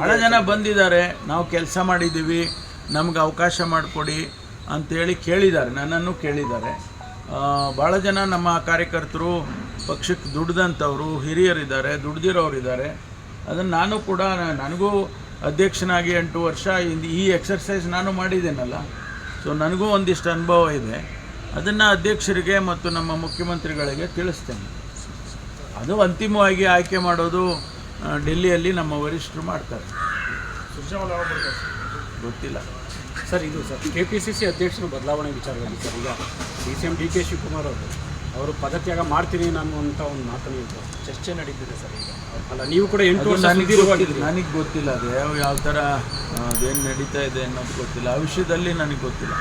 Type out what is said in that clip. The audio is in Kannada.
ಭಾಳ ಜನ ಬಂದಿದ್ದಾರೆ ನಾವು ಕೆಲಸ ಮಾಡಿದ್ದೀವಿ ನಮ್ಗೆ ಅವಕಾಶ ಮಾಡಿಕೊಡಿ ಅಂತೇಳಿ ಕೇಳಿದ್ದಾರೆ ನನ್ನನ್ನು ಕೇಳಿದ್ದಾರೆ. ಆ, ಭಾಳ ಜನ ನಮ್ಮ ಕಾರ್ಯಕರ್ತರು ಪಕ್ಷಕ್ಕೆ ದುಡ್ದಂಥವ್ರು ಹಿರಿಯರಿದ್ದಾರೆ ದುಡ್ದಿರೋರಿದ್ದಾರೆ. ಅದನ್ನು ನಾನು ಕೂಡ ನನಗೂ ಅಧ್ಯಕ್ಷನಾಗಿ ಎಂಟು ವರ್ಷ ಈ ಎಕ್ಸರ್ಸೈಸ್ ನಾನು ಮಾಡಿದ್ದೇನಲ್ಲ ಸೊ ನನಗೂ ಒಂದಿಷ್ಟು ಅನುಭವ ಇದೆ. ಅದನ್ನು ಅಧ್ಯಕ್ಷರಿಗೆ ಮತ್ತು ನಮ್ಮ ಮುಖ್ಯಮಂತ್ರಿಗಳಿಗೆ ತಿಳಿಸ್ತೇನೆ. ಅದು ಅಂತಿಮವಾಗಿ ಆಯ್ಕೆ ಮಾಡೋದು ಡೆಲ್ಲಿಯಲ್ಲಿ ನಮ್ಮ ವರಿಷ್ಠರು ಮಾಡ್ತಾರೆ. ಗೊತ್ತಿಲ್ಲ. ಸರ್ ಇದು sir K P C C ಅಧ್ಯಕ್ಷರು ಬದಲಾವಣೆ ವಿಚಾರದಲ್ಲಿ ಸರ್ ಈಗ D C M D K Shivakumar ಅವರು ಅವರು ಪದತ್ಯಾಗ ಮಾಡ್ತೀನಿ ನಾನು ಅಂತ ಒಂದು ಮಾತನ್ನು ಇದೆ. ಚರ್ಚೆ ನಡೀತಿದೆ ಸರ್ ಈಗ. ಅಲ್ಲ ನೀವು ಕೂಡ ಎಂಟು ವರ್ಷ ನನಗೆ ಸುದೀರ್ಘವಾಗಿದ್ದೀರಿ. ಗೊತ್ತಿಲ್ಲ ನನಗೆ ಗೊತ್ತಿಲ್ಲ ಅದು ಯಾವ ಯಾವ ಥರ ಅದೇನು ನಡೀತಾ ಇದೆ ಅನ್ನೋದು ಗೊತ್ತಿಲ್ಲ. ಆ ವಿಷಯದಲ್ಲಿ ನನಗೆ ಗೊತ್ತಿಲ್ಲ.